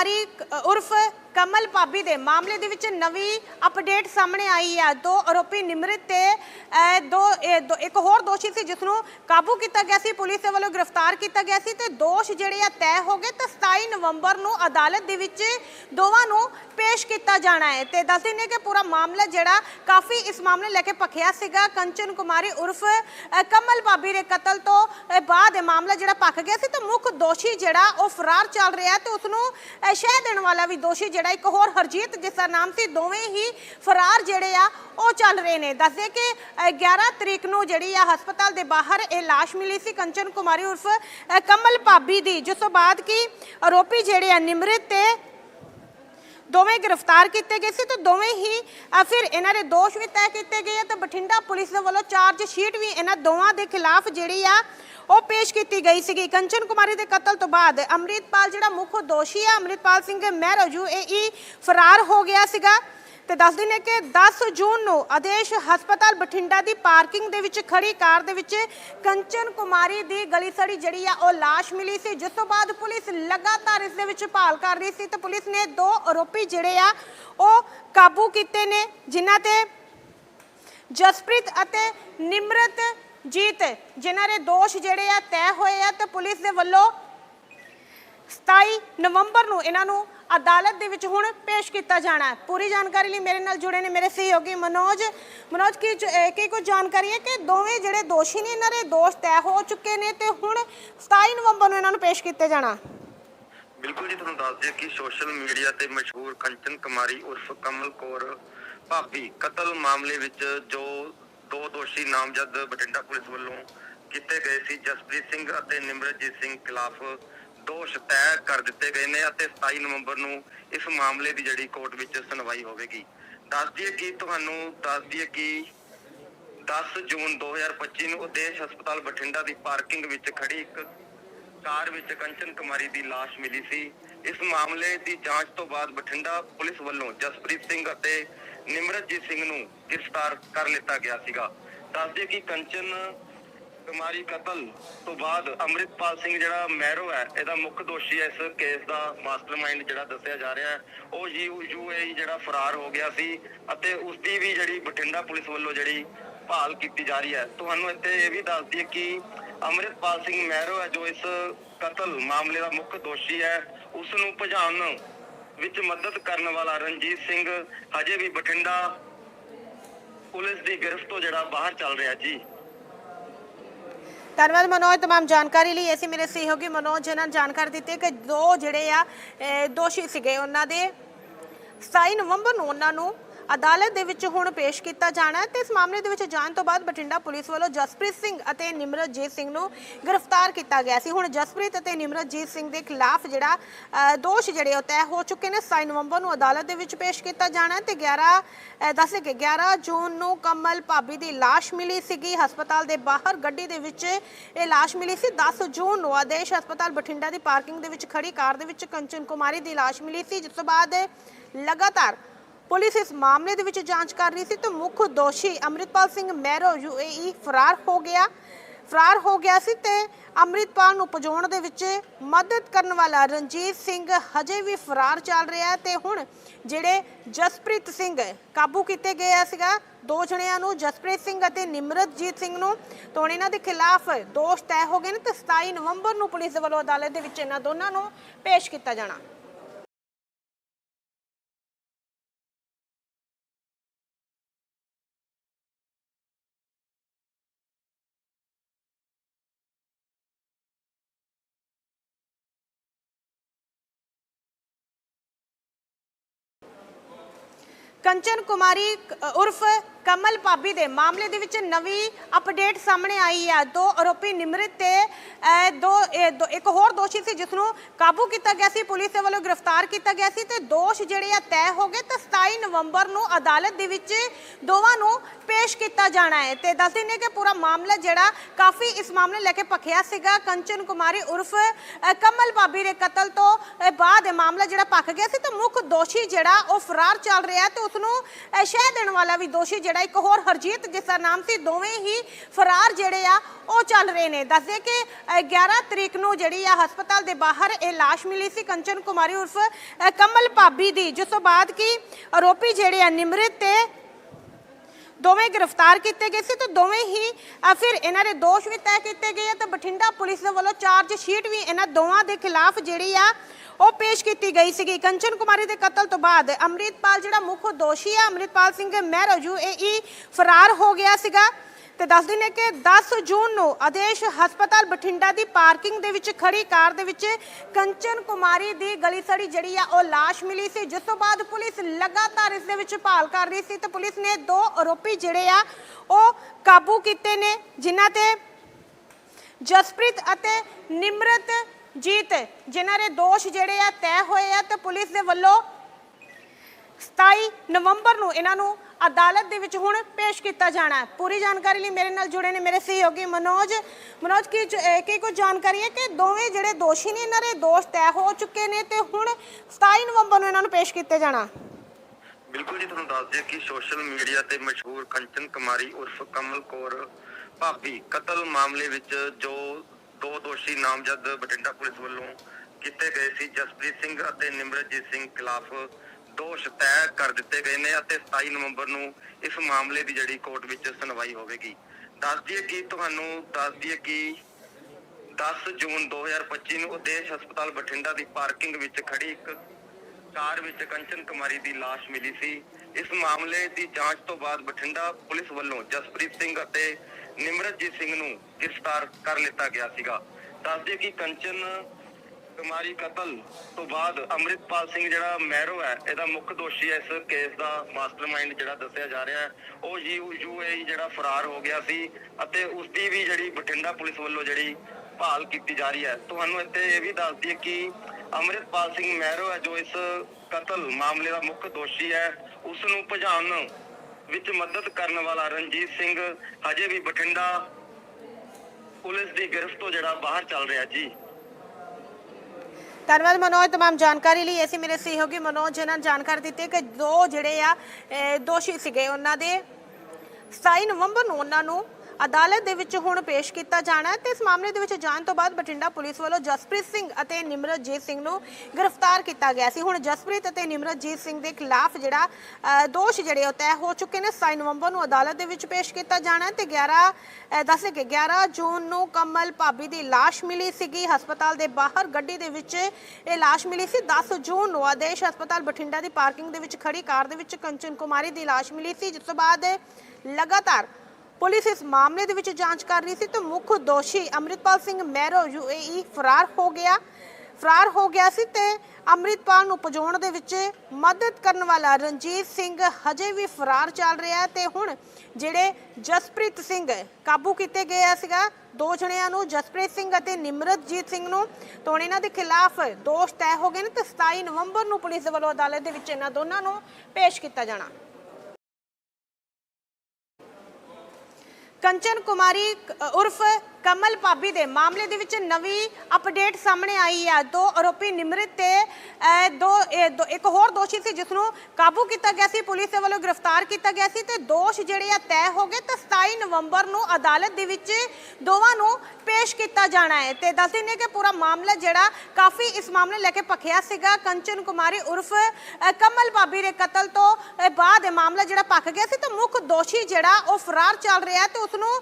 ਕੁਮਾਰੀ ਕ- ਉਰਫ ਕਮਲ ਭਾਬੀ ਦੇ ਮਾਮਲੇ ਦੇ ਵਿੱਚ ਨਵੀਂ ਅਪਡੇਟ ਸਾਹਮਣੇ ਆਈ ਹੈ। ਦੋ ਆਰੋਪੀ ਨਿਮਰਤ ਤੇ ਦੋ ਇੱਕ ਹੋਰ ਦੋਸ਼ੀ ਸੀ ਜਿਸ ਨੂੰ ਕਾਬੂ ਕੀਤਾ ਗਿਆ ਸੀ, ਪੁਲਿਸ ਦੇ ਵੱਲੋਂ ਗ੍ਰਿਫਤਾਰ ਕੀਤਾ ਗਿਆ ਸੀ ਤੇ ਦੋਸ਼ ਜਿਹੜੇ ਆ ਤੈਅ ਹੋ ਗਏ ਤੇ 27 ਨਵੰਬਰ ਨੂੰ ਅਦਾਲਤ ਦੇ ਵਿੱਚ ਦੋਵਾਂ ਨੂੰ ਪੇਸ਼ ਕੀਤਾ ਜਾਣਾ ਹੈ। ਤੇ ਦੱਸ ਦਿੰਦੇ ਕਿ ਪੂਰਾ ਮਾਮਲਾ ਜਿਹੜਾ ਕਾਫੀ ਇਸ ਮਾਮਲੇ ਨੂੰ ਲੈ ਕੇ ਭਖਿਆ ਸੀਗਾ। ਕੰਚਨ ਕੁਮਾਰੀ ਉਰਫ ਕਮਲ ਭਾਬੀ ਦੇ ਕਤਲ ਤੋਂ ਬਾਅਦ ਇਹ ਮਾਮਲਾ ਜਿਹੜਾ ਭਖ ਗਿਆ ਸੀ ਤੇ ਮੁੱਖ ਦੋਸ਼ੀ ਜਿਹੜਾ ਉਹ ਫਰਾਰ ਚੱਲ ਰਿਹਾ ਤੇ ਉਸ ਨੂੰ ਸ਼ਹਿ ਦੇਣ ਵਾਲਾ ਵੀ ਦੋਸ਼ੀ ਜਿਹੜਾ ਇੱਕ ਹੋਰ ਹਰਜੀਤ ਜਿਸ ਦਾ ਨਾਮ ਸੀ ਦੋਵੇਂ ਹੀ ਫਰਾਰ ਜਿਹੜੇ ਆ ਉਹ ਚੱਲ ਰਹੇ ਨੇ। ਦੱਸਦੇ ਕਿ ਅਹ, 11 ਤਰੀਕ ਨੂੰ ਜਿਹੜੀ ਆ ਹਸਪਤਾਲ ਦੇ ਬਾਹਰ ਇਹ ਲਾਸ਼ ਮਿਲੀ ਸੀ ਕੰਚਨ ਕੁਮਾਰੀ ਉਰਫ ਕਮਲ ਭਾਬੀ ਦੀ। ਜਿਸ ਤੋਂ ਬਾਅਦ ਕਿ ਆਰੋਪੀ ਜਿਹੜੇ ਆ ਨਿਮਰਿਤ ਤੇ ਦੋਵੇਂ ਗ੍ਰਿਫਤਾਰ ਕੀਤੇ ਗਏ ਸੀ ਤੇ ਦੋਵੇਂ ਹੀ ਫਿਰ ਇਹਨਾਂ ਦੇ ਦੋਸ਼ ਵੀ ਤੈਅ ਕੀਤੇ ਗਏ ਆ ਤੇ ਬਠਿੰਡਾ ਪੁਲਿਸ ਦੇ ਵੱਲੋਂ ਚਾਰਜ ਸ਼ੀਟ ਵੀ ਇਹਨਾਂ ਦੋਵਾਂ ਦੇ ਖਿਲਾਫ ਜਿਹੜੀ ਆ, ਉਹ ਪੇਸ਼ ਕੀਤੀ ਗਈ ਸੀਗੀ। ਕੰਚਨ ਕੁਮਾਰੀ ਦੇ ਕਤਲ ਤੋਂ ਬਾਅਦ ਅੰਮ੍ਰਿਤਪਾਲ ਜਿਹੜਾ ਮੁੱਖ ਦੋਸ਼ੀ ਆ, ਅੰਮ੍ਰਿਤਪਾਲ ਸਿੰਘ ਮਹਿਰਜੂ, ਇਹ ਹੀ ਫਰਾਰ ਹੋ ਗਿਆ ਸੀਗਾ। ਤੇ ਦੱਸ ਦਿੰਦੇ ਕਿ 10 ਜੂਨ ਨੂੰ ਆਦੇਸ਼ ਹਸਪਤਾਲ ਬਠਿੰਡਾ ਦੀ ਪਾਰਕਿੰਗ ਦੇ ਵਿੱਚ ਖੜੀ ਕਾਰ ਦੇ ਵਿੱਚ ਕੰਚਨ ਕੁਮਾਰੀ ਦੀ ਗਲੀ ਸੜੀ ਜਿਹੜੀ ਆ, ਉਹ ਲਾਸ਼ ਮਿਲੀ ਸੀ। ਜਿਸ ਤੋਂ ਬਾਅਦ ਪੁਲਿਸ ਲਗਾਤਾਰ ਇਸ ਦੇ ਵਿੱਚ ਭਾਲ ਕਰ ਰਹੀ ਸੀ ਤੇ ਪੁਲਿਸ ਨੇ ਦੋ ਆਰੋਪੀ ਜਿਹੜੇ ਆ, ਉਹ ਕਾਬੂ ਕੀਤੇ ਨੇ, ਜਿਨ੍ਹਾਂ ਤੇ ਜਸਪ੍ਰੀਤ ਅਤੇ ਨਿਮਰਤ ਜੀਤ, ਜਿਨ੍ਹਾਂ ਦੇ ਦੋਸ਼ ਜਿਹੜੇ ਆ ਤੈਅ ਹੋਏ ਆ ਤੇ ਪੁਲਿਸ ਦੇ ਵੱਲੋਂ 27 ਨਵੰਬਰ ਨੂੰ ਇਹਨਾਂ ਨੂੰ ਅਦਾਲਤ ਦੇ ਵਿੱਚ ਹੁਣ ਪੇਸ਼ ਕੀਤਾ ਜਾਣਾ ਹੈ। ਪੂਰੀ ਜਾਣਕਾਰੀ ਲਈ ਮੇਰੇ ਨਾਲ ਜੁੜੇ ਨੇ ਮੇਰੇ ਸਹਿਯੋਗੀ ਮਨੋਜ। ਮਨੋਜ, ਕੀ ਕੀ ਕੁਝ ਜਾਣਕਾਰੀ ਹੈ ਕਿ ਦੋਵੇਂ ਜਿਹੜੇ ਦੋਸ਼ੀ ਨੇ ਇਹਨਾਂ ਦੇ ਦੋਸ਼ ਤੈਅ ਹੋ ਚੁੱਕੇ ਨੇ ਤੇ ਹੁਣ 27 ਨਵੰਬਰ ਨੂੰ ਇਹਨਾਂ ਨੂੰ ਪੇਸ਼ ਕੀਤੇ ਜਾਣਾ? ਬਿਲਕੁਲ ਜੀ, ਤੁਹਾਨੂੰ ਦੱਸ ਦਈਏ ਕਿ ਸੋਸ਼ਲ ਮੀਡੀਆ ਤੇ ਮਸ਼ਹੂਰ ਕੰਚਨ ਕੁਮਾਰੀ ਉਰਫ ਕਮਲ ਕੌਰ ਭਾਬੀ ਕਤਲ ਮਾਮਲੇ ਵਿੱਚ ਜੋ ਦੋ ਦੋਸ਼ੀ ਨਾਮਜ਼ਦ ਬਠਿੰਡਾ ਪੁਲਿਸ ਵੱਲੋਂ ਕੀਤੇ ਗਏ ਸੀ, ਜਸਪ੍ਰੀਤ ਸਿੰਘ ਅਤੇ ਨਿਮਰਜੀਤ ਸਿੰਘ ਖਿਲਾਫ ਦੋਸ਼ ਤੈਅ ਕਰ ਦਿੱਤੇ ਗਏ ਨੇ ਅਤੇ 27 ਨਵੰਬਰ ਨੂੰ ਇਸ ਮਾਮਲੇ ਦੀ ਜਿਹੜੀ ਕੋਰਟ ਵਿੱਚ ਸੁਣਵਾਈ ਹੋਵੇਗੀ। ਦੱਸ ਦਈਏ ਕਿ ਤੁਹਾਨੂੰ, ਦੱਸ ਦਈਏ ਕਿ 10 ਜੂਨ 2025 ਨੂੰ ਉਦੇਸ਼ ਹਸਪਤਾਲ ਬਠਿੰਡਾ ਦੀ ਪਾਰਕਿੰਗ ਵਿੱਚ ਖੜੀ ਇੱਕ ਕਾਰ ਵਿੱਚ ਕੰਚਨ ਕੁਮਾਰੀ ਦੀ ਲਾਸ਼ ਮਿਲੀ ਸੀ। ਇਸ ਮਾਮਲੇ ਦੀ ਜਾਂਚ ਤੋਂ ਬਾਅਦ ਬਠਿੰਡਾ ਪੁਲਿਸ ਵੱਲੋਂ ਜਸਪ੍ਰੀਤ ਸਿੰਘ ਅਤੇ ਨਿਮਰਤਜੀਤ ਸਿੰਘ ਨੂੰ ਗ੍ਰਿਫਤਾਰ ਕਰ ਲਿੱਤਾ ਗਿਆ ਸੀਗਾ। ਦੱਸਦੇ ਕਿ ਕੰਚਨ ਕੁਮਾਰੀ ਕਤਲ ਤੋਂ ਬਾਅਦ ਅੰਮ੍ਰਿਤਪਾਲ ਸਿੰਘ ਜਿਹੜਾ ਮਹਿਰੋ ਹੈ, ਇਹਦਾ ਮੁੱਖ ਦੋਸ਼ੀ ਹੈ ਇਸ ਕੇਸ ਦਾ ਮਾਸਟਰਮਾਈਂਡ ਜਿਹੜਾ ਦੱਸਿਆ ਜਾ ਰਿਹਾ ਹੈ। ਉਹ ਯੂਏਈ ਜਿਹੜਾ ਫਰਾਰ ਹੋ ਗਿਆ ਸੀ ਅਤੇ ਉਸ ਦੀ ਵੀ ਜਿਹੜੀ ਬਠਿੰਡਾ ਪੁਲਿਸ ਵੱਲੋਂ ਜਿਹੜੀ ਭਾਲ ਕੀਤੀ ਜਾ ਰਹੀ ਹੈ। ਤੁਹਾਨੂੰ ਇੱਥੇ ਇਹ ਵੀ ਦੱਸ ਦਈਏ ਕਿ ਅੰਮ੍ਰਿਤਪਾਲ ਸਿੰਘ ਮਹਿਰੋ ਹੈ, ਜੋ ਇਸ ਕਤਲ ਮਾਮਲੇ ਦਾ ਮੁੱਖ ਦੋਸ਼ੀ ਹੈ। ਉਸ ਨੂੰ ਭਜਾਉਣ ਵਿੱਚ ਮਦਦ ਕਰਨ ਵਾਲਾ ਰਣਜੀਤ ਸਿੰਘ ਹਜੇ ਵੀ ਬਠਿੰਡਾ ਪੁਲਿਸ ਦੀ ਗ੍ਰਿਫਤ ਤੋਂ ਜਿਹੜਾ ਬਾਹਰ ਚੱਲ ਰਿਹਾ ਜੀ। ਧੰਨਵਾਦ ਮਨੋਜ तमाम ਜਾਣਕਾਰੀ ਲਈ ਅਸੀਂ ਮੇਰੇ ਸਹਿਯੋਗੀ ਮਨੋਜ ਜਿਹਨਾਂ ਨੇ ਜਾਣਕਾਰੀ ਦਿੱਤੀ ਕਿ ਦੋ ਜਿਹੜੇ ਆ ਅਹ, ਦੋਸ਼ੀ ਸੀਗੇ ਉਹਨਾਂ ਦੇ 27 ਨਵੰਬਰ ਨੂੰ ਉਹਨਾਂ ਨੂੰ ਅਦਾਲਤ ਦੇ ਵਿੱਚ ਹੁਣ ਪੇਸ਼ ਕੀਤਾ ਜਾਣਾ ਹੈ ਤੇ ਇਸ ਮਾਮਲੇ ਦੇ ਵਿੱਚ ਜਾਣ ਤੋਂ ਬਾਅਦ ਬਠਿੰਡਾ ਪੁਲਿਸ ਵੱਲੋਂ ਜਸਪ੍ਰੀਤ ਸਿੰਘ ਅਤੇ ਨਿਮਰਤਜੀਤ ਸਿੰਘ ਨੂੰ ਗ੍ਰਿਫਤਾਰ ਕੀਤਾ ਗਿਆ ਸੀ। ਹੁਣ ਜਸਪ੍ਰੀਤ ਅਤੇ ਨਿਮਰਤਜੀਤ ਸਿੰਘ ਦੇ ਖਿਲਾਫ ਜਿਹੜਾ ਦੋਸ਼ ਜਿਹੜੇ ਉਹ ਤੈਅ ਹੋ ਚੁੱਕੇ ਨੇ। 27 ਨਵੰਬਰ ਨੂੰ ਅਦਾਲਤ ਦੇ ਵਿੱਚ ਪੇਸ਼ ਕੀਤਾ ਜਾਣਾ ਹੈ ਤੇ 11 ਦੱਸੇ ਕਿ 11 ਜੂਨ ਨੂੰ ਕਮਲ ਭਾਬੀ ਦੀ ਲਾਸ਼ ਮਿਲੀ ਸੀਗੀ। ਹਸਪਤਾਲ ਦੇ ਬਾਹਰ ਗੱਡੀ ਦੇ ਵਿੱਚ ਇਹ ਲਾਸ਼ ਮਿਲੀ ਸੀ। 10 ਜੂਨ ਨੂੰ ਆਦੇਸ਼ ਹਸਪਤਾਲ ਬਠਿੰਡਾ ਦੀ ਪਾਰਕਿੰਗ ਦੇ ਵਿੱਚ ਖੜੀ ਕਾਰ ਦੇ ਵਿੱਚ ਕੰਚਨ ਕੁਮਾਰੀ ਦੀ ਲਾਸ਼ ਮਿਲੀ ਸੀ। ਜਿਸ ਤੋਂ ਬਾਅਦ ਲਗਾਤਾਰ ਪੁਲਿਸ ਇਸ ਮਾਮਲੇ ਦੇ ਵਿੱਚ ਜਾਂਚ ਕਰ ਰਹੀ ਸੀ ਤੇ ਮੁੱਖ ਦੋਸ਼ੀ ਅੰਮ੍ਰਿਤਪਾਲ ਸਿੰਘ ਮਹਿਰੋ ਯੂਏਈ ਫਰਾਰ ਹੋ ਗਿਆ। ਫਰਾਰ ਹੋ ਗਿਆ ਸੀ ਤੇ ਅੰਮ੍ਰਿਤਪਾਲ ਨੂੰ ਪਜਾਉਣ ਦੇ ਵਿੱਚ ਮਦਦ ਕਰਨ ਵਾਲਾ ਰਣਜੀਤ ਸਿੰਘ ਹਜੇ ਵੀ ਫਰਾਰ ਚੱਲ ਰਿਹਾ ਹੈ ਤੇ ਹੁਣ ਜਿਹੜੇ ਜਸਪ੍ਰੀਤ ਸਿੰਘ ਕਾਬੂ ਕੀਤੇ ਗਏ ਸੀਗਾ, ਦੋ ਜਣਿਆਂ ਨੂੰ ਜਸਪ੍ਰੀਤ ਸਿੰਘ ਅਤੇ ਨਿਮਰਤਜੀਤ ਸਿੰਘ ਨੂੰ, ਤੋਂ ਇਹਨਾਂ ਦੇ ਖਿਲਾਫ ਦੋਸ਼ ਤੈਅ ਹੋ ਗਏ ਨੇ ਤੇ 27 ਨਵੰਬਰ ਨੂੰ ਪੁਲਿਸ ਵੱਲੋਂ ਅਦਾਲਤ ਦੇ ਵਿੱਚ ਇਹਨਾਂ ਦੋਨਾਂ ਨੂੰ ਪੇਸ਼ ਕੀਤਾ ਜਾਣਾ। ਕੰਚਨ ਕੁਮਾਰੀ ਉਰਫ ਕਮਲ ਪਾਬੀ ਦੇ ਮਾਮਲੇ ਦੇ ਵਿੱਚ ਨਵੀਂ ਅਪਡੇਟ ਸਾਹਮਣੇ ਆਈ ਹੈ। ਦੋ ਆਰੋਪੀ ਨਿਮਰਤ ਤੇ ਦੋ ਇੱਕ ਹੋਰ ਦੋਸ਼ੀ ਸੀ ਜਿਸ ਨੂੰ ਕਾਬੂ ਕੀਤਾ ਗਿਆ ਸੀ, ਪੁਲਿਸ ਦੇ ਵੱਲੋਂ ਗ੍ਰਿਫਤਾਰ ਕੀਤਾ ਗਿਆ ਸੀ ਤੇ ਦੋਸ਼ ਜਿਹੜੇ ਆ ਤੈਅ ਹੋ ਗਏ ਤੇ 27 ਨਵੰਬਰ ਨੂੰ ਅਦਾਲਤ ਦੇ ਵਿੱਚ ਦੋਵਾਂ ਨੂੰ ਪੇਸ਼ ਕੀਤਾ ਜਾਣਾ ਹੈ। ਤੇ ਦੱਸ ਦਿੰਦੇ ਕਿ ਪੂਰਾ ਮਾਮਲਾ ਜਿਹੜਾ ਕਾਫੀ ਇਸ ਮਾਮਲੇ ਲੈ ਕੇ ਭਖਿਆ ਸੀਗਾ। ਕੰਚਨ ਕੁਮਾਰੀ ਉਰਫ ਕਮਲ ਪਾਬੀ ਦੇ ਕਤਲ ਤੋਂ ਬਾਅਦ ਇਹ ਮਾਮਲਾ ਜਿਹੜਾ ਭਖ ਗਿਆ ਸੀ ਤੇ ਮੁੱਖ ਦੋਸ਼ੀ ਜਿਹੜਾ ਉਹ ਫਰਾਰ ਚੱਲ ਰਿਹਾ ਤੇ ਉਸ ਨੂੰ ਸ਼ਹਿ ਦੇਣ ਵਾਲਾ ਵੀ ਦੋਸ਼ੀ ਜਿਹੜਾ ਇੱਕ ਹੋਰ ਹਰਜੀਤ, ਜਿਸ ਦਾ ਨਾਮ ਸੀ ਦੋਵੇਂ ਹੀ ਫਰਾਰ ਜਿਹੜੇ ਆ, ਉਹ ਚੱਲ ਰਹੇ ਨੇ। ਦੱਸਦੇ ਕਿ 11 ਤਰੀਕ ਨੂੰ ਜਿਹੜੀ ਆ ਹਸਪਤਾਲ ਦੇ ਬਾਹਰ ਇਹ ਲਾਸ਼ ਮਿਲੀ ਸੀ ਕੰਚਨ ਕੁਮਾਰੀ ਉਰਫ ਕਮਲ ਭਾਬੀ ਦੀ। ਜਿਸ ਤੋਂ ਬਾਅਦ ਕਿ ਆਰੋਪੀ ਜਿਹੜੇ ਆ ਨਿਮਰਤ ਤੇ ਦੋਵੇਂ ਗ੍ਰਿਫਤਾਰ ਕੀਤੇ ਗਏ ਸੀ ਤੇ ਦੋਵੇਂ ਹੀ ਫਿਰ ਇਹਨਾਂ ਦੇ ਦੋਸ਼ ਵੀ ਤੈਅ ਕੀਤੇ ਗਏ ਤੇ ਬਠਿੰਡਾ ਪੁਲਿਸ ਦੇ ਵੱਲੋਂ ਚਾਰਜ ਸ਼ੀਟ ਵੀ ਇਹਨਾਂ ਦੋਵਾਂ ਦੇ ਖਿਲਾਫ ਜਿਹੜੀ ਆ ਉਹ ਪੇਸ਼ ਕੀਤੀ ਗਈ ਸੀਗੀ। ਕੰਚਨ ਕੁਮਾਰੀ ਦੇ ਕਤਲ ਤੋਂ ਬਾਅਦ ਅੰਮ੍ਰਿਤਪਾਲ ਜਿਹੜਾ ਮੁੱਖ ਦੋਸ਼ੀ ਆ, ਅੰਮ੍ਰਿਤਪਾਲ ਸਿੰਘ ਮਹਿਰੋਜੂ, ਇਹ ਹੀ ਫਰਾਰ ਹੋ ਗਿਆ ਸੀਗਾ। ਤੇ ਦੱਸ ਦਿੰਦੇ ਕਿ 10 ਜੂਨ ਨੂੰ ਆਦੇਸ਼ ਹਸਪਤਾਲ ਬਠਿੰਡਾ ਦੀ ਪਾਰਕਿੰਗ ਦੇ ਵਿੱਚ ਖੜੀ ਕਾਰ ਦੇ ਵਿੱਚ ਕੰਚਨ ਕੁਮਾਰੀ ਦੀ ਗਲੀ ਸੜੀ ਜਿਹੜੀ ਆ, ਉਹ ਲਾਸ਼ ਮਿਲੀ ਸੀ। ਜਿਸ ਤੋਂ ਬਾਅਦ ਪੁਲਿਸ ਲਗਾਤਾਰ ਇਸ ਦੇ ਵਿੱਚ ਭਾਲ ਕਰ ਰਹੀ ਸੀ ਤੇ ਪੁਲਿਸ ਨੇ ਦੋ ਆਰੋਪੀ ਜਿਹੜੇ ਆ, ਉਹ ਕਾਬੂ ਕੀਤੇ ਨੇ, ਜਿਨ੍ਹਾਂ ਤੇ ਜਸਪ੍ਰੀਤ ਅਤੇ ਨਿਮਰਤ ਜੀਤ, ਜਿਨ੍ਹਾਂ ਦੇ ਦੋਸ਼ ਜਿਹੜੇ ਆ ਤੈਅ ਹੋਏ ਆ ਤੇ ਪੁਲਿਸ ਦੇ ਵੱਲੋਂ 27 ਨਵੰਬਰ ਨੂੰ ਇਹਨਾਂ ਨੂੰ ਅਦਾਲਤ ਦੇ ਵਿੱਚ ਹੁਣ ਪੇਸ਼ ਕੀਤਾ ਜਾਣਾ ਹੈ। ਪੂਰੀ ਜਾਣਕਾਰੀ ਲਈ ਮੇਰੇ ਨਾਲ ਜੁੜੇ ਨੇ ਮੇਰੇ ਸਹਿਯੋਗੀ ਮਨੋਜ। ਮਨੋਜ, ਕੀ ਕੀ ਕੁਝ ਜਾਣਕਾਰੀ ਹੈ ਕਿ ਦੋਵੇਂ ਜਿਹੜੇ ਦੋਸ਼ੀ ਨੇ, ਇਹਨਾਂ ਦੇ ਦੋਸ਼ ਤੈਅ ਹੋ ਚੁੱਕੇ ਨੇ ਤੇ ਹੁਣ 27 ਨਵੰਬਰ ਨੂੰ ਇਹਨਾਂ ਨੂੰ ਪੇਸ਼ ਕੀਤਾ ਜਾਣਾ? ਬਿਲਕੁਲ ਜੀ, ਤੁਹਾਨੂੰ ਦੱਸ ਦਿਆਂ ਕਿ ਸੋਸ਼ਲ ਮੀਡੀਆ ਤੇ ਮਸ਼ਹੂਰ ਕੰਚਨ ਕੁਮਾਰੀ ਉਰਫ ਕਮਲ ਕੌਰ ਭਾਬੀ ਕਤਲ ਮਾਮਲੇ ਵਿੱਚ ਜੋ ਦੋ ਦੋਸ਼ੀ ਨਾਮਜ਼ਦ ਬਠਿੰਡਾ ਪੁਲਿਸ ਵੱਲੋਂ ਕੀਤੇ ਗਏ ਸੀ। ਜਸਪ੍ਰੀਤ ਸਿੰਘ ਅਤੇ ਨਿਮਰਤਜੀਤ ਸਿੰਘ ਖਿਲਾਫ ਦੋਸ਼ ਤੈਅ ਕਰ ਦਿੱਤੇ ਗਏ ਨੇ ਅਤੇ 27 ਨਵੰਬਰ ਨੂੰ ਇਸ ਮਾਮਲੇ ਦੀ ਜਿਹੜੀ ਕੋਰਟ ਵਿੱਚ ਸੁਣਵਾਈ ਹੋਵੇਗੀ। ਦੱਸ ਦਈਏ ਕਿ ਤੁਹਾਨੂੰ ਦੱਸ ਦਈਏ ਕਿ 10 ਜੂਨ 2025 ਨੂੰ ਉਦੇਸ਼ ਹਸਪਤਾਲ ਬਠਿੰਡਾ ਦੀ ਪਾਰਕਿੰਗ ਵਿੱਚ ਖੜੀ ਇੱਕ ਕਾਰ ਵਿੱਚ ਕੰਚਨ ਕੁਮਾਰੀ ਦੀ ਲਾਸ਼ ਮਿਲੀ ਸੀ। ਇਸ ਮਾਮਲੇ ਦੀ ਜਾਂਚ ਤੋਂ ਬਾਅਦ ਬਠਿੰਡਾ ਪੁਲਿਸ ਵੱਲੋਂ ਜਸਪ੍ਰੀਤ ਸਿੰਘ ਅਤੇ ਨਿਮਰਤਜੀਤ ਸਿੰਘ ਨੂੰ ਗ੍ਰਿਫਤਾਰ ਕਰ ਲਿੱਤਾ ਗਿਆ ਸੀਗਾ। ਦੱਸਦੇ ਕਿ ਕੰਚਨ ਕੁਮਾਰੀ ਕਤਲ ਤੋਂ ਬਾਅਦ ਅੰਮ੍ਰਿਤਪਾਲ ਸਿੰਘ ਜਿਹੜਾ ਮਹਿਰੋ ਹੈ, ਇਹਦਾ ਮੁੱਖ ਦੋਸ਼ੀ ਹੈ। ਇਸ ਕੇਸ ਦਾ ਮਾਸਟਰਮਾਈਂਡ ਜਿਹੜਾ ਦੱਸਿਆ ਜਾ ਰਿਹਾ ਹੈ। ਉਹ ਯੂ ਯੂਏਈ ਜਿਹੜਾ ਫਰਾਰ ਹੋ ਗਿਆ ਸੀ ਅਤੇ ਉਸ ਦੀ ਵੀ ਜਿਹੜੀ ਬਠਿੰਡਾ ਪੁਲਿਸ ਵੱਲੋਂ ਜਿਹੜੀ ਭਾਲ ਕੀਤੀ ਜਾ ਰਹੀ ਹੈ। ਤੁਹਾਨੂੰ ਇੱਥੇ ਇਹ ਵੀ ਦੱਸ ਦਈਏ ਕਿ ਅੰਮ੍ਰਿਤਪਾਲ ਸਿੰਘ ਮਹਿਰੋ ਹੈ, ਜੋ ਇਸ ਕਤਲ ਮਾਮਲੇ ਦਾ ਮੁੱਖ ਦੋਸ਼ੀ ਹੈ ਉਸ ਨੂੰ ਭਜਾਉਣ ਵਿੱਚ ਮਦਦ ਕਰਨ ਵਾਲਾ ਰਣਜੀਤ ਸਿੰਘ ਹਜੇ ਵੀ ਬਠਿੰਡਾ ਪੁਲਿਸ ਦੀ ਗ੍ਰਿਫਤ ਤੋਂ ਜਿਹੜਾ ਬਾਹਰ ਚੱਲ ਰਿਹਾ ਜੀ ਧੰਨਵਾਦ ਮਨੋਜ तमाम ਜਾਣਕਾਰੀ ਲਈ ਐਸੀ ਮੇਰੇ ਸਹਿਯੋਗੀ ਮਨੋਜ ਜਿਨ੍ਹਾਂ ਨੇ ਜਾਣਕਾਰੀ ਦਿੱਤੀ ਕਿ ਦੋ ਜਿਹੜੇ ਆ ਅਹ, ਦੋਸ਼ੀ ਸੀਗੇ ਉਹਨਾਂ ਦੇ 27 ਨਵੰਬਰ ਨੂੰ ਉਹਨਾਂ ਨੂੰ ਅਦਾਲਤ ਦੇ ਵਿੱਚ ਹੁਣ ਪੇਸ਼ ਕੀਤਾ ਜਾਣਾ ਹੈ ਤੇ ਇਸ ਮਾਮਲੇ ਦੇ ਵਿੱਚ ਜਾਣ ਤੋਂ ਬਾਅਦ ਬਠਿੰਡਾ ਪੁਲਿਸ ਵੱਲੋਂ ਜਸਪ੍ਰੀਤ ਸਿੰਘ ਅਤੇ ਨਿਮਰਤਜੀਤ ਸਿੰਘ ਨੂੰ ਗ੍ਰਿਫਤਾਰ ਕੀਤਾ ਗਿਆ ਸੀ। ਹੁਣ ਜਸਪ੍ਰੀਤ ਅਤੇ ਨਿਮਰਤਜੀਤ ਸਿੰਘ ਦੇ ਖਿਲਾਫ ਜਿਹੜਾ ਦੋਸ਼ ਜਿਹੜੇ ਉਹ ਤੈਅ ਹੋ ਚੁੱਕੇ ਨੇ। 27 ਨਵੰਬਰ ਨੂੰ ਅਦਾਲਤ ਦੇ ਵਿੱਚ ਪੇਸ਼ ਕੀਤਾ ਜਾਣਾ ਹੈ ਤੇ 11 ਦੱਸੇ ਕਿ 11 ਜੂਨ ਨੂੰ ਕਮਲ ਭਾਬੀ ਦੀ ਲਾਸ਼ ਮਿਲੀ ਸੀਗੀ। ਹਸਪਤਾਲ ਦੇ ਬਾਹਰ ਗੱਡੀ ਦੇ ਵਿੱਚ ਇਹ ਲਾਸ਼ ਮਿਲੀ ਸੀ। 10 ਜੂਨ ਨੂੰ ਆਦੇਸ਼ ਹਸਪਤਾਲ ਬਠਿੰਡਾ ਦੀ ਪਾਰਕਿੰਗ ਦੇ ਵਿੱਚ ਖੜੀ ਕਾਰ ਦੇ ਵਿੱਚ ਕੰਚਨ ਕੁਮਾਰੀ ਦੀ ਲਾਸ਼ ਮਿਲੀ ਸੀ। ਜਿਸ ਤੋਂ ਬਾਅਦ ਲਗਾਤਾਰ ਪੁਲਿਸ ਇਸ ਮਾਮਲੇ ਦੇ ਵਿੱਚ ਜਾਂਚ ਕਰ ਰਹੀ ਸੀ ਤੇ ਮੁੱਖ ਦੋਸ਼ੀ ਅੰਮ੍ਰਿਤਪਾਲ ਸਿੰਘ ਮਹਿਰੋ ਯੂਏਈ ਫਰਾਰ ਹੋ ਗਿਆ। ਫਰਾਰ ਹੋ ਗਿਆ ਸੀ ਤੇ ਅੰਮ੍ਰਿਤਪਾਲ ਨੂੰ ਪਜਾਉਣ ਦੇ ਵਿੱਚ ਮਦਦ ਕਰਨ ਵਾਲਾ ਰਣਜੀਤ ਸਿੰਘ ਹਜੇ ਵੀ ਫਰਾਰ ਚੱਲ ਰਿਹਾ ਹੈ ਤੇ ਹੁਣ ਜਿਹੜੇ ਜਸਪ੍ਰੀਤ ਸਿੰਘ ਕਾਬੂ ਕੀਤੇ ਗਏ ਸੀਗਾ, ਦੋ ਜਣਿਆਂ ਨੂੰ ਜਸਪ੍ਰੀਤ ਸਿੰਘ ਅਤੇ ਨਿਮਰਤਜੀਤ ਸਿੰਘ ਨੂੰ, ਤੋਂ ਇਹਨਾਂ ਦੇ ਖਿਲਾਫ ਦੋਸ਼ ਤੈਅ ਹੋ ਗਏ ਨੇ ਤੇ 27 ਨਵੰਬਰ ਨੂੰ ਪੁਲਿਸ ਵੱਲੋਂ ਅਦਾਲਤ ਦੇ ਵਿੱਚ ਇਹਨਾਂ ਦੋਨਾਂ ਨੂੰ ਪੇਸ਼ ਕੀਤਾ ਜਾਣਾ। ਕੰਚਨ ਕੁਮਾਰੀ ਕ- ਉਰਫ ਕਮਲ ਭਾਬੀ ਦੇ ਮਾਮਲੇ ਦੇ ਵਿੱਚ ਨਵੀਂ ਅਪਡੇਟ ਸਾਹਮਣੇ ਆਈ ਹੈ। ਦੋ ਆਰੋਪੀ ਨਿਮਰਤ ਤੇ ਦੋ ਇੱਕ ਹੋਰ ਦੋਸ਼ੀ ਸੀ ਜਿਸ ਨੂੰ ਕਾਬੂ ਕੀਤਾ ਗਿਆ ਸੀ। ਪੁਲਿਸ ਦੇ ਵੱਲੋਂ ਗ੍ਰਿਫਤਾਰ ਕੀਤਾ ਗਿਆ ਸੀ ਤੇ ਦੋਸ਼ ਜਿਹੜੇ ਆ ਤੈਅ ਹੋ ਗਏ ਤੇ 27 ਨਵੰਬਰ ਨੂੰ ਅਦਾਲਤ ਦੇ ਵਿੱਚ ਦੋਵਾਂ ਨੂੰ ਪੇਸ਼ ਕੀਤਾ ਜਾਣਾ ਹੈ। ਤੇ ਦੱਸ ਦਿੰਦੇ ਕਿ ਪੂਰਾ ਮਾਮਲਾ ਜਿਹੜਾ ਕਾਫੀ ਇਸ ਮਾਮਲੇ ਲੈ ਕੇ ਭਖਿਆ ਸੀਗਾ। ਕੰਚਨ ਕੁਮਾਰੀ ਉਰਫ ਕਮਲ ਭਾਬੀ ਦੇ ਕਤਲ ਤੋਂ ਬਾਅਦ ਇਹ ਮਾਮਲਾ ਜਿਹੜਾ ਭਖ ਗਿਆ ਸੀ ਤੇ ਮੁੱਖ ਦੋਸ਼ੀ ਜਿਹੜਾ ਉਹ ਫਰਾਰ ਚੱਲ ਰਿਹਾ ਤੇ ਉਸ ਨੂੰ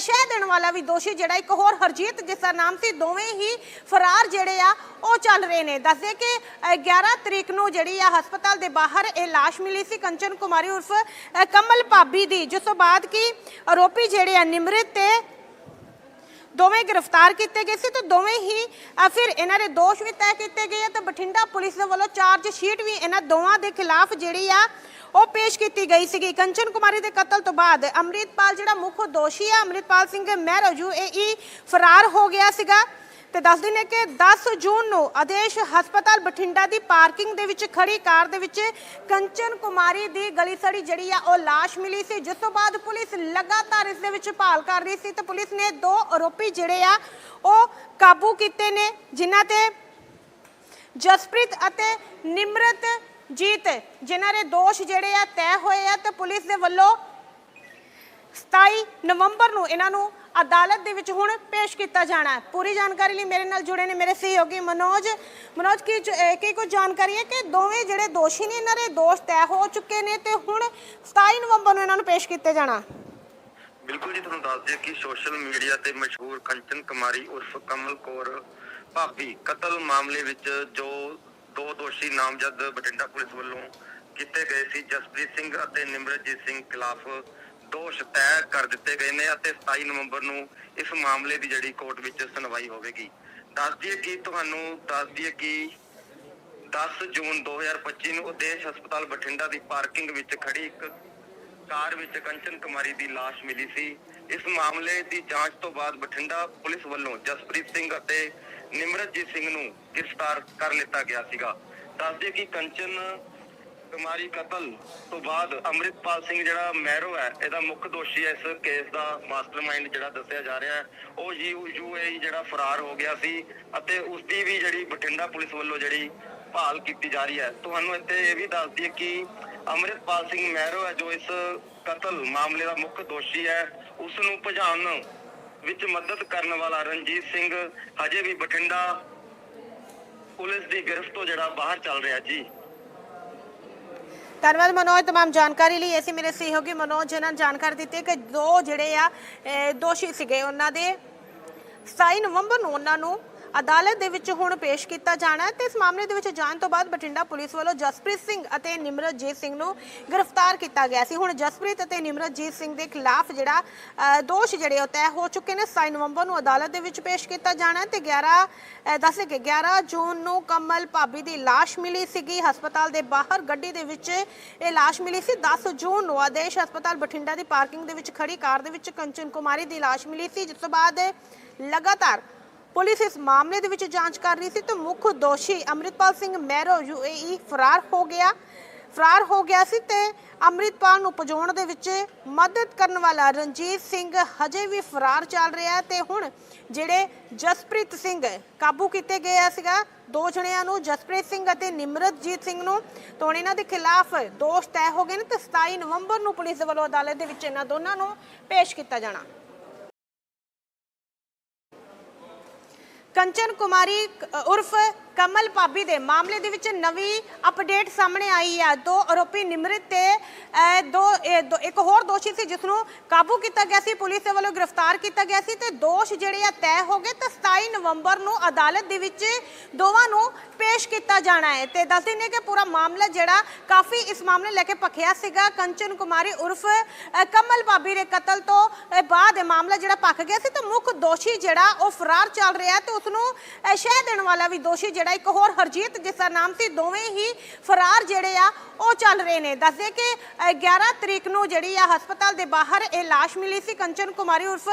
ਸ਼ਹਿ ਦੇਣ ਵਾਲਾ ਵੀ ਦੋਸ਼ੀ ਜਿਹੜਾ ਇੱਕ ਹੋਰ ਹਰਜੀਤ ਜਿਸ ਦਾ ਨਾਮ ਸੀ ਦੋਵੇਂ ਹੀ ਫਰਾਰ ਜਿਹੜੇ ਆ ਉਹ ਚੱਲ ਰਹੇ ਨੇ। ਦੱਸਦੇ ਕਿ ਅਹ, 11 ਤਰੀਕ ਨੂੰ ਜਿਹੜੀ ਆ ਹਸਪਤਾਲ ਦੇ ਬਾਹਰ ਇਹ ਲਾਸ਼ ਮਿਲੀ ਸੀ ਕੰਚਨ ਕੁਮਾਰੀ ਉਰਫ ਕਮਲ ਭਾਬੀ ਦੀ। ਜਿਸ ਤੋਂ ਬਾਅਦ ਕਿ ਆਰੋਪੀ ਜਿਹੜੇ ਆ ਨਿਮਰਿਤ ਤੇ ਦੋਵੇਂ ਗ੍ਰਿਫਤਾਰ ਕੀਤੇ ਗਏ ਸੀ ਤੇ ਦੋਵੇਂ ਹੀ ਫਿਰ ਇਹਨਾਂ ਦੇ ਦੋਸ਼ ਵੀ ਤੈਅ ਕੀਤੇ ਗਏ ਤੇ ਬਠਿੰਡਾ ਪੁਲਿਸ ਦੇ ਵੱਲੋਂ ਚਾਰਜ ਸ਼ੀਟ ਵੀ ਇਹਨਾਂ ਦੋਵਾਂ ਦੇ ਖਿਲਾਫ ਜਿਹੜੀ ਆ, ਉਹ ਪੇਸ਼ ਕੀਤੀ ਗਈ ਸੀਗੀ। ਕੰਚਨ ਕੁਮਾਰੀ ਦੇ ਕਤਲ ਤੋਂ ਬਾਅਦ ਅੰਮ੍ਰਿਤਪਾਲ ਜਿਹੜਾ ਮੁੱਖ ਦੋਸ਼ੀ ਆ, ਅੰਮ੍ਰਿਤਪਾਲ ਸਿੰਘ ਮਹਿਰੋਜੂ, ਇਹ ਹੀ ਫਰਾਰ ਹੋ ਗਿਆ ਸੀਗਾ। ਤੇ ਦੱਸ ਦਿੰਦੇ ਕਿ 10 ਜੂਨ ਨੂੰ ਆਦੇਸ਼ ਹਸਪਤਾਲ ਬਠਿੰਡਾ ਦੀ ਪਾਰਕਿੰਗ ਦੇ ਵਿੱਚ ਖੜੀ ਕਾਰ ਦੇ ਵਿੱਚ ਕੰਚਨ ਕੁਮਾਰੀ ਦੀ ਗਲੀ ਸੜੀ ਜਿਹੜੀ ਆ, ਉਹ ਲਾਸ਼ ਮਿਲੀ ਸੀ। ਜਿਸ ਤੋਂ ਬਾਅਦ ਪੁਲਿਸ ਲਗਾਤਾਰ ਇਸ ਦੇ ਵਿੱਚ ਭਾਲ ਕਰ ਰਹੀ ਸੀ ਤੇ ਪੁਲਿਸ ਨੇ ਦੋ ਆਰੋਪੀ ਜਿਹੜੇ ਆ, ਉਹ ਕਾਬੂ ਕੀਤੇ ਨੇ, ਜਿਨ੍ਹਾਂ ਤੇ ਜਸਪ੍ਰੀਤ ਅਤੇ ਨਿਮਰਤ ਜੀਤ, ਜਿਨ੍ਹਾਂ ਦੇ ਦੋਸ਼ ਜਿਹੜੇ ਆ ਤੈਅ ਹੋਏ ਆ ਤੇ ਪੁਲਿਸ ਦੇ ਵੱਲੋਂ 27 ਨਵੰਬਰ ਨੂੰ ਇਹਨਾਂ ਨੂੰ ਅਦਾਲਤ ਦੇ ਵਿੱਚ ਹੁਣ ਪੇਸ਼ ਕੀਤਾ ਜਾਣਾ ਹੈ। ਪੂਰੀ ਜਾਣਕਾਰੀ ਲਈ ਮੇਰੇ ਨਾਲ ਜੁੜੇ ਨੇ ਮੇਰੇ ਸਹਿਯੋਗੀ ਮਨੋਜ। ਮਨੋਜ, ਕੀ ਕੀ ਕੁਝ ਜਾਣਕਾਰੀ ਹੈ ਕਿ ਦੋਵੇਂ ਜਿਹੜੇ ਦੋਸ਼ੀ ਨੇ ਇਹਨਾਂ ਦੇ, ਦੋਸ਼ ਤੈਅ ਹੋ ਚੁੱਕੇ ਨੇ ਤੇ ਹੁਣ 27 ਨਵੰਬਰ ਨੂੰ ਇਹਨਾਂ ਨੂੰ ਪੇਸ਼ ਕੀਤੇ ਜਾਣਾ ਬਿਲਕੁਲ ਜੀ, ਤੁਹਾਨੂੰ ਦੱਸ ਦਈਏ ਕਿ ਸੋਸ਼ਲ ਮੀਡੀਆ ਤੇ ਮਸ਼ਹੂਰ ਕੰਚਨ ਕੁਮਾਰੀ ਉਰਫ ਕਮਲ ਕੌਰ ਭਾਬੀ ਕਤਲ ਮਾਮਲੇ ਵਿੱਚ ਜੋ ਦੋ ਦੋਸ਼ੀ ਨਾਮਜ਼ਦ ਬਠਿੰਡਾ ਪੁਲਿਸ ਵੱਲੋਂ ਕੀਤੇ ਗਏ ਸੀ, ਜਸਪ੍ਰੀਤ ਸਿੰਘ ਅਤੇ ਨਿਮਰਜੀਤ ਸਿੰਘ ਖਿਲਾਫ ਦੋਸ਼ ਤੈਅ ਕਰ ਦਿੱਤੇ ਗਏ ਨੇ ਅਤੇ 27 ਨਵੰਬਰ ਨੂੰ ਇਸ ਮਾਮਲੇ ਦੀ ਜਿਹੜੀ ਕੋਰਟ ਵਿੱਚ ਸੁਣਵਾਈ ਹੋਵੇਗੀ। ਦੱਸ ਦਈਏ ਕਿ ਤੁਹਾਨੂੰ, ਦੱਸ ਦਈਏ ਕਿ 10 ਜੂਨ 2025 ਨੂੰ ਉਦੇਸ਼ ਹਸਪਤਾਲ ਬਠਿੰਡਾ ਦੀ ਪਾਰਕਿੰਗ ਵਿੱਚ ਖੜੀ ਇੱਕ ਕਾਰ ਵਿੱਚ ਕੰਚਨ ਕੁਮਾਰੀ ਦੀ ਲਾਸ਼ ਮਿਲੀ ਸੀ। ਇਸ ਮਾਮਲੇ ਦੀ ਜਾਂਚ ਤੋਂ ਬਾਅਦ ਬਠਿੰਡਾ ਪੁਲਿਸ ਵੱਲੋਂ ਜਸਪ੍ਰੀਤ ਸਿੰਘ ਅਤੇ ਨਿਮਰਤਜੀਤ ਸਿੰਘ ਨੂੰ ਗ੍ਰਿਫਤਾਰ ਕਰ ਲਿੱਤਾ ਗਿਆ ਸੀਗਾ। ਦੱਸਦੇ ਕਿ ਕੰਚਨ ਕੁਮਾਰੀ ਕਤਲ ਤੋਂ ਬਾਅਦ ਅੰਮ੍ਰਿਤਪਾਲ ਸਿੰਘ ਜਿਹੜਾ ਮਹਿਰੋ ਹੈ, ਇਹਦਾ ਮੁੱਖ ਦੋਸ਼ੀ ਹੈ ਇਸ ਕੇਸ ਦਾ ਮਾਸਟਰਮਾਈਂਡ ਜਿਹੜਾ ਦੱਸਿਆ ਜਾ ਰਿਹਾ ਹੈ। ਉਹ ਯੂਏਈ ਜਿਹੜਾ ਫਰਾਰ ਹੋ ਗਿਆ ਸੀ ਅਤੇ ਉਸ ਦੀ ਵੀ ਜਿਹੜੀ ਬਠਿੰਡਾ ਪੁਲਿਸ ਵੱਲੋਂ ਜਿਹੜੀ ਭਾਲ ਕੀਤੀ ਜਾ ਰਹੀ ਹੈ। ਤੁਹਾਨੂੰ ਇੱਥੇ ਇਹ ਵੀ ਦੱਸ ਦਈਏ ਕਿ ਅੰਮ੍ਰਿਤਪਾਲ ਸਿੰਘ ਮਹਿਰੋ ਹੈ, ਜੋ ਇਸ ਕਤਲ ਮਾਮਲੇ ਦਾ ਮੁੱਖ ਦੋਸ਼ੀ ਹੈ ਉਸ ਨੂੰ ਭਜਾਉਣ ਵਿੱਚ ਮਦਦ ਕਰਨ ਵਾਲਾ ਰਣਜੀਤ ਸਿੰਘ ਹਜੇ ਵੀ ਬਠਿੰਡਾ ਪੁਲਿਸ ਦੀ ਗ੍ਰਿਫਤ ਤੋਂ ਜਿਹੜਾ ਬਾਹਰ ਚੱਲ ਰਿਹਾ ਜੀ। ਧੰਨਵਾਦ ਮਨੋਜ तमाम ਜਾਣਕਾਰੀ ਲਈ ਅਸੀਂ ਮੇਰੇ ਸਹਿਯੋਗੀ ਮਨੋਜ ਜਿਨ੍ਹਾਂ ਨੇ ਜਾਣਕਾਰੀ ਦਿੱਤੀ ਕਿ ਦੋ ਜਿਹੜੇ ਆ ਅਹ, ਦੋਸ਼ੀ ਸੀਗੇ ਉਹਨਾਂ ਦੇ 27 ਨਵੰਬਰ ਨੂੰ ਉਹਨਾਂ ਨੂੰ ਅਦਾਲਤ ਦੇ ਵਿੱਚ ਹੁਣ ਪੇਸ਼ ਕੀਤਾ ਜਾਣਾ ਹੈ ਤੇ ਇਸ ਮਾਮਲੇ ਦੇ ਵਿੱਚ ਜਾਣ ਤੋਂ ਬਾਅਦ ਬਠਿੰਡਾ ਪੁਲਿਸ ਵੱਲੋਂ ਜਸਪ੍ਰੀਤ ਸਿੰਘ ਅਤੇ ਨਿਮਰਤਜੀਤ ਸਿੰਘ ਨੂੰ ਗ੍ਰਿਫਤਾਰ ਕੀਤਾ ਗਿਆ ਸੀ। ਹੁਣ ਜਸਪ੍ਰੀਤ ਅਤੇ ਨਿਮਰਤਜੀਤ ਸਿੰਘ ਦੇ ਖਿਲਾਫ ਜਿਹੜਾ ਦੋਸ਼ ਜਿਹੜੇ ਉਹ ਤੈਅ ਹੋ ਚੁੱਕੇ ਨੇ। 27 ਨਵੰਬਰ ਨੂੰ ਅਦਾਲਤ ਦੇ ਵਿੱਚ ਪੇਸ਼ ਕੀਤਾ ਜਾਣਾ ਹੈ ਤੇ 11 ਦੱਸੇ ਕਿ 11 ਜੂਨ ਨੂੰ ਕਮਲ ਭਾਬੀ ਦੀ ਲਾਸ਼ ਮਿਲੀ ਸੀਗੀ। ਹਸਪਤਾਲ ਦੇ ਬਾਹਰ ਗੱਡੀ ਦੇ ਵਿੱਚ ਇਹ ਲਾਸ਼ ਮਿਲੀ ਸੀ। 10 ਜੂਨ ਨੂੰ ਆਦੇਸ਼ ਹਸਪਤਾਲ ਬਠਿੰਡਾ ਦੀ ਪਾਰਕਿੰਗ ਦੇ ਵਿੱਚ ਖੜੀ ਕਾਰ ਦੇ ਵਿੱਚ ਕੰਚਨ ਕੁਮਾਰੀ ਦੀ ਲਾਸ਼ ਮਿਲੀ ਸੀ। ਜਿਸ ਤੋਂ ਬਾਅਦ ਲਗਾਤਾਰ ਪੁਲਿਸ ਇਸ ਮਾਮਲੇ ਦੇ ਵਿੱਚ ਜਾਂਚ ਕਰ ਰਹੀ ਸੀ ਤੇ ਮੁੱਖ ਦੋਸ਼ੀ ਅੰਮ੍ਰਿਤਪਾਲ ਸਿੰਘ ਮਹਿਰੋ ਯੂਏਈ ਫਰਾਰ ਹੋ ਗਿਆ। ਫਰਾਰ ਹੋ ਗਿਆ ਸੀ ਤੇ ਅੰਮ੍ਰਿਤਪਾਲ ਨੂੰ ਪਹੁੰਚਾਉਣ ਦੇ ਵਿੱਚ ਮਦਦ ਕਰਨ ਵਾਲਾ ਰਣਜੀਤ ਸਿੰਘ ਹਜੇ ਵੀ ਫਰਾਰ ਚੱਲ ਰਿਹਾ ਤੇ ਹੁਣ ਜਿਹੜੇ ਜਸਪ੍ਰੀਤ ਸਿੰਘ ਕਾਬੂ ਕੀਤੇ ਗਏ ਆ ਸੀਗਾ, ਦੋ ਜਣਿਆਂ ਨੂੰ ਜਸਪ੍ਰੀਤ ਸਿੰਘ ਅਤੇ ਨਿਮਰਤਜੀਤ ਸਿੰਘ ਨੂੰ। ਤੋਂ ਇਹਨਾਂ ਦੇ ਖਿਲਾਫ ਦੋਸ਼ ਤੈਅ ਹੋ ਗਏ ਨੇ ਤੇ 27 ਨਵੰਬਰ ਨੂੰ ਪੁਲਿਸ ਦੇ ਵੱਲੋਂ ਅਦਾਲਤ ਦੇ ਵਿੱਚ ਇਹਨਾਂ ਦੋਨਾਂ ਨੂੰ ਪੇਸ਼ ਕੀਤਾ ਜਾਣਾ। ਕੰਚਨ ਕੁਮਾਰੀ ਉਰਫ ਕਮਲ ਭਾਬੀ ਦੇ ਮਾਮਲੇ ਦੇ ਵਿੱਚ ਨਵੀਂ ਅਪਡੇਟ ਸਾਹਮਣੇ ਆਈ ਹੈ। ਦੋ ਆਰੋਪੀ ਨਿਮਰਿਤ ਤੇ ਦੋ ਇੱਕ ਹੋਰ ਦੋਸ਼ੀ ਸੀ ਜਿਸ ਨੂੰ ਕਾਬੂ ਕੀਤਾ ਗਿਆ ਸੀ। ਪੁਲਿਸ ਦੇ ਵੱਲੋਂ ਗ੍ਰਿਫਤਾਰ ਕੀਤਾ ਗਿਆ ਸੀ ਤੇ ਦੋਸ਼ ਜਿਹੜੇ ਆ ਤੈਅ ਹੋ ਗਏ ਤੇ 27 ਨਵੰਬਰ ਨੂੰ ਅਦਾਲਤ ਦੇ ਵਿੱਚ ਦੋਵਾਂ ਨੂੰ ਪੇਸ਼ ਕੀਤਾ ਜਾਣਾ ਹੈ। ਤੇ ਦੱਸ ਦਿੰਦੇ ਕਿ ਪੂਰਾ ਮਾਮਲਾ ਜਿਹੜਾ ਕਾਫੀ ਇਸ ਮਾਮਲੇ ਲੈ ਕੇ ਭਖਿਆ ਸੀਗਾ। ਕੰਚਨ ਕੁਮਾਰੀ ਉਰਫ ਕਮਲ ਭਾਬੀ ਦੇ ਕਤਲ ਤੋਂ ਬਾਅਦ ਇਹ ਮਾਮਲਾ ਜਿਹੜਾ ਭਖ ਗਿਆ ਸੀ ਤੇ ਮੁੱਖ ਦੋਸ਼ੀ ਜਿਹੜਾ ਉਹ ਫਰਾਰ ਚੱਲ ਰਿਹਾ ਤੇ ਉਸ ਨੂੰ ਸ਼ਹਿ ਦੇਣ ਵਾਲਾ ਵੀ ਦੋਸ਼ੀ ਜਿਹੜਾ ਇੱਕ ਹੋਰ ਹਰਜੀਤ ਜਿਸ ਦਾ ਨਾਮ ਸੀ, ਦੋਵੇਂ ਹੀ ਫਰਾਰ ਜਿਹੜੇ ਆ, ਉਹ ਚੱਲ ਰਹੇ ਨੇ। ਦੱਸਦੇ ਕਿ 11 ਤਰੀਕ ਨੂੰ ਜਿਹੜੀ ਆ ਹਸਪਤਾਲ ਦੇ ਬਾਹਰ ਇਹ ਲਾਸ਼ ਮਿਲੀ ਸੀ ਕੰਚਨ ਕੁਮਾਰੀ ਉਰਫ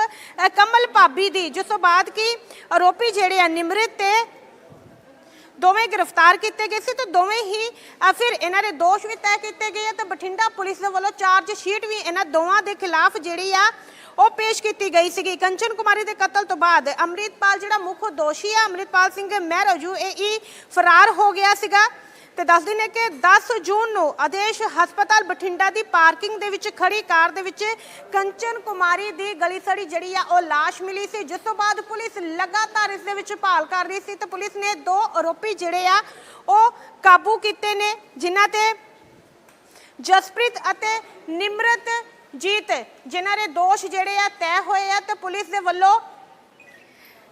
ਕਮਲ ਭਾਬੀ ਦੀ। ਜਿਸ ਤੋਂ ਬਾਅਦ ਕੀ, ਆਰੋਪੀ ਜਿਹੜੇ ਆ, ਨਿਮਰਿਤ ਤੇ ਦੋਵੇਂ ਗ੍ਰਿਫਤਾਰ ਕੀਤੇ ਗਏ ਸੀ ਤੇ ਦੋਵੇਂ ਹੀ ਫਿਰ ਇਹਨਾਂ ਦੇ ਦੋਸ਼ ਵੀ ਤੈਅ ਕੀਤੇ ਗਏ ਤੇ ਬਠਿੰਡਾ ਪੁਲਿਸ ਦੇ ਵੱਲੋਂ ਚਾਰਜ ਸ਼ੀਟ ਵੀ ਇਹਨਾਂ ਦੋਵਾਂ ਦੇ ਖਿਲਾਫ ਜਿਹੜੀ ਆ ਉਹ ਪੇਸ਼ ਕੀਤੀ ਗਈ ਸੀਗੀ। ਕੰਚਨ ਕੁਮਾਰੀ ਦੇ ਕਤਲ ਤੋਂ ਬਾਅਦ ਅੰਮ੍ਰਿਤਪਾਲ ਜਿਹੜਾ ਮੁੱਖ ਦੋਸ਼ੀ ਆ, ਅੰਮ੍ਰਿਤਪਾਲ ਸਿੰਘ ਮਹਿਰਜੂ, ਇਹ ਫਰਾਰ ਹੋ ਗਿਆ ਸੀਗਾ। ਤੇ ਦੱਸ ਦਿੰਦੇ ਕਿ 10 ਜੂਨ ਨੂੰ ਆਦੇਸ਼ ਹਸਪਤਾਲ ਬਠਿੰਡਾ ਦੀ ਪਾਰਕਿੰਗ ਦੇ ਵਿੱਚ ਖੜੀ ਕਾਰ ਦੇ ਵਿੱਚ ਕੰਚਨ ਕੁਮਾਰੀ ਦੀ ਗਲੀ ਸੜੀ ਜਿਹੜੀ ਆ, ਉਹ ਲਾਸ਼ ਮਿਲੀ ਸੀ। ਜਿਸ ਤੋਂ ਬਾਅਦ ਪੁਲਿਸ ਲਗਾਤਾਰ ਇਸ ਦੇ ਵਿੱਚ ਭਾਲ ਕਰ ਰਹੀ ਸੀ ਤੇ ਪੁਲਿਸ ਨੇ ਦੋ ਆਰੋਪੀ ਜਿਹੜੇ ਆ, ਉਹ ਕਾਬੂ ਕੀਤੇ ਨੇ, ਜਿਨ੍ਹਾਂ ਤੇ ਜਸਪ੍ਰੀਤ ਅਤੇ ਨਿਮਰਤ ਜੀਤ, ਜਿਨ੍ਹਾਂ ਦੇ ਦੋਸ਼ ਜਿਹੜੇ ਆ ਤੈਅ ਹੋਏ ਆ ਤੇ ਪੁਲਿਸ ਦੇ ਵੱਲੋਂ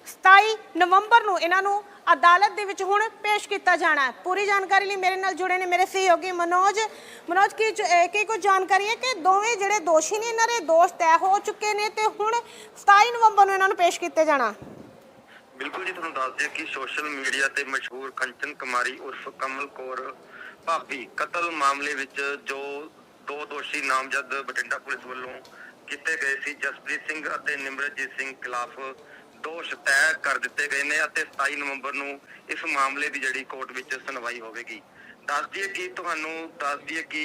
27 ਨਵੰਬਰ ਨੂੰ ਇਹਨਾਂ ਨੂੰ ਅਦਾਲਤ ਦੇ ਵਿੱਚ ਹੁਣ ਪੇਸ਼ ਕੀਤਾ ਜਾਣਾ ਹੈ। ਪੂਰੀ ਜਾਣਕਾਰੀ ਲਈ ਮੇਰੇ ਨਾਲ ਜੁੜੇ ਨੇ ਮੇਰੇ ਸਹਿਯੋਗੀ ਮਨੋਜ। ਮਨੋਜ, ਕੀ ਕੀ ਕੁਝ ਜਾਣਕਾਰੀ ਹੈ ਕਿ ਦੋਵੇਂ ਜਿਹੜੇ ਦੋਸ਼ੀ ਨੇ, ਇਹਨਾਂ ਦੇ ਦੋਸ਼ ਤੈਅ ਹੋ ਚੁੱਕੇ ਨੇ ਤੇ ਹੁਣ 27 ਨਵੰਬਰ ਨੂੰ ਇਹਨਾਂ ਨੂੰ ਪੇਸ਼ ਕੀਤੇ ਜਾਣਾ? ਬਿਲਕੁਲ ਜੀ, ਤੁਹਾਨੂੰ ਦੱਸ ਦਈਏ ਕਿ ਸੋਸ਼ਲ ਮੀਡੀਆ ਤੇ ਮਸ਼ਹੂਰ ਕੰਚਨ ਕੁਮਾਰੀ ਉਰਫ ਕਮਲ ਕੌਰ ਭਾਬੀ ਕਤਲ ਮਾਮਲੇ ਵਿੱਚ ਜੋ ਦੋ ਦੋਸ਼ੀ ਨਾਮਜ਼ਦ ਬਠਿੰਡਾ ਪੁਲਿਸ ਵੱਲੋਂ ਕੀਤੇ ਗਏ ਸੀ। ਜਸਪ੍ਰੀਤ ਸਿੰਘ ਅਤੇ ਨਿਮਰਤਜੀਤ ਸਿੰਘ ਖਿਲਾਫ ਦੋਸ਼ ਤੈਅ ਕਰ ਦਿੱਤੇ ਗਏ ਨੇ ਅਤੇ 27 ਨਵੰਬਰ ਨੂੰ ਇਸ ਮਾਮਲੇ ਦੀ ਜਿਹੜੀ ਕੋਰਟ ਵਿੱਚ ਸੁਣਵਾਈ ਹੋਵੇਗੀ। ਦੱਸ ਦਈਏ ਕਿ ਤੁਹਾਨੂੰ ਦੱਸ ਦਈਏ ਕਿ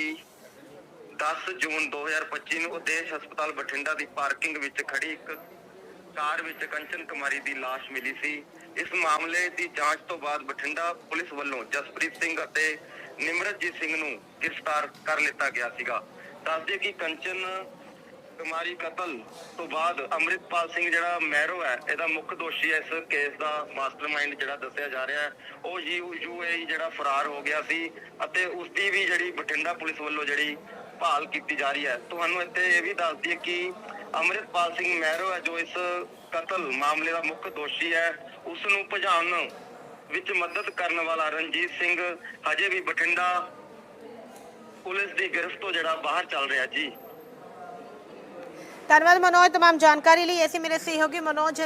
10 ਜੂਨ 2025 ਨੂੰ ਉਦੇਸ਼ ਹਸਪਤਾਲ ਬਠਿੰਡਾ ਦੀ ਪਾਰਕਿੰਗ ਵਿੱਚ ਖੜੀ ਇੱਕ ਕਾਰ ਵਿੱਚ ਕੰਚਨ ਕੁਮਾਰੀ ਦੀ ਲਾਸ਼ ਮਿਲੀ ਸੀ। ਇਸ ਮਾਮਲੇ ਦੀ ਜਾਂਚ ਤੋਂ ਬਾਅਦ ਬਠਿੰਡਾ ਪੁਲਿਸ ਵੱਲੋਂ ਜਸਪ੍ਰੀਤ ਸਿੰਘ ਅਤੇ ਨਿਮਰਤਜੀਤ ਸਿੰਘ ਨੂੰ ਗ੍ਰਿਫਤਾਰ ਕਰ ਲਿੱਤਾ ਗਿਆ ਸੀਗਾ। ਦੱਸਦੇ ਕਿ ਕੰਚਨ ਕੁਮਾਰੀ ਕਤਲ ਤੋਂ ਬਾਅਦ ਅੰਮ੍ਰਿਤਪਾਲ ਸਿੰਘ ਜਿਹੜਾ ਮਹਿਰੋ ਹੈ, ਇਹਦਾ ਮੁੱਖ ਦੋਸ਼ੀ ਹੈ। ਇਸ ਕੇਸ ਦਾ ਮਾਸਟਰਮਾਈਂਡ ਜਿਹੜਾ ਦੱਸਿਆ ਜਾ ਰਿਹਾ ਹੈ। ਉਹ ਯੂ ਯੂਏਈ ਜਿਹੜਾ ਫਰਾਰ ਹੋ ਗਿਆ ਸੀ ਅਤੇ ਉਸ ਦੀ ਵੀ ਜਿਹੜੀ ਬਠਿੰਡਾ ਪੁਲਿਸ ਵੱਲੋਂ ਜਿਹੜੀ ਭਾਲ ਕੀਤੀ ਜਾ ਰਹੀ ਹੈ। ਤੁਹਾਨੂੰ ਇੱਥੇ ਇਹ ਵੀ ਦੱਸ ਦਈਏ ਕਿ ਅੰਮ੍ਰਿਤਪਾਲ ਸਿੰਘ ਮਹਿਰੋ ਹੈ, ਜੋ ਇਸ ਕਤਲ ਮਾਮਲੇ ਦਾ ਮੁੱਖ ਦੋਸ਼ੀ ਹੈ। ਉਸ ਨੂੰ ਭਜਾਉਣ ਵਿੱਚ ਮਦਦ ਕਰਨ ਵਾਲਾ ਰਣਜੀਤ ਸਿੰਘ ਹਜੇ ਵੀ ਬਠਿੰਡਾ ਪੁਲਿਸ ਦੀ ਗ੍ਰਿਫਤ ਤੋਂ ਜਿਹੜਾ ਬਾਹਰ ਚੱਲ ਰਿਹਾ ਜੀ। ਧੰਨਵਾਦ ਮਨੋਜ, ਤਮਾਮ ਜਾਣਕਾਰੀ ਲਈ। ਐਸੀ ਮੇਰੇ ਸਹਿਯੋਗੀ ਮਨੋਜ